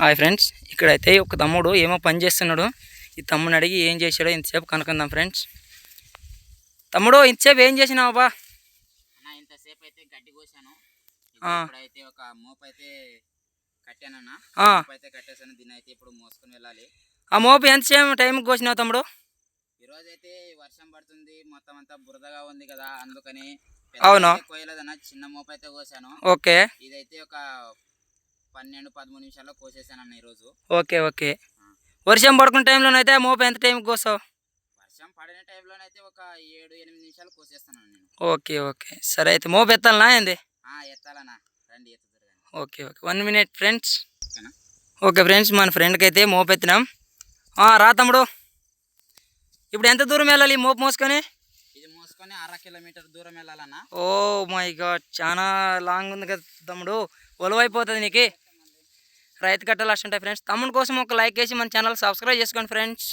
Hi friends ఇక్కడైతే ఒక తమ్ముడు ఏమో పని చేస్తున్నాడు. ఈ తమ్ముని అడిగి ఏం చేశాడో ఇంతసేపు కనుక్కుందాం ఫ్రెండ్స్. తమ్ముడు ఇంతసేపు ఏం చేసినావు బా ఇంతసేపు అయితే గడ్డి కోసాను. ఇప్పుడైతే ఒక మోపు అయితే కట్టానన్న అయితే కట్టేసాను దీన్ని అయితే ఇప్పుడు మోసుకొని వెళ్ళాలి. ఆ మోపు ఎంతసేపు టైంకి కోసినావు తమ్ముడు? ఈరోజు అయితే వర్షం పడుతుంది మొత్తం అంతా బురదగా ఉంది కదా అందుకని అవును. అయితే కోయలేదన్న చిన్న మోపు అయితే కోసాను. ఓకే. ఇదైతే ఒక పన్నెండు పదమూడు నిమిషాల్లో కోసేసాను అన్న ఈరోజు. Okay okay. వర్షం పడుకున్న టైంలోనైతే మోపు ఎంత టైంకి కోసావు? వర్షం పడిన టైంలోనైతే ఒక ఏడు ఎనిమిది నిమిషాలు కోసేస్తాను నేను. Okay okay. సరే అయితే మోపు ఎత్తాలనా ఏంది? ఆ ఎత్తాలన్నా. రండి ఎత్తుతారు okay okay. One minute friends. ఓకేనా? ఓకే ఫ్రెండ్స్ మన ఫ్రెండ్కి అయితే మోపు ఎత్తినాం. రా తమ్ముడు. ఇప్పుడు ఎంత దూరం వెళ్ళాలి ఈ మోపు మోసుకొని? ఇది మోసుకొని అర కిలోమీటర్ దూరం వెళ్ళాలన్నా. ఓ మై గాడ్ చాలా లాంగ్ ఉంది కదా తమ్ముడు. ఒలవైపోతుంది నీకు. రైతు కట్టాలి ఉంటాయి ఫ్రెండ్స్ తమ్ముడు కోసం ఒక లైక్ వేసి మన ఛానల్ సబ్స్క్రైబ్ చేసుకోండి ఫ్రెండ్స్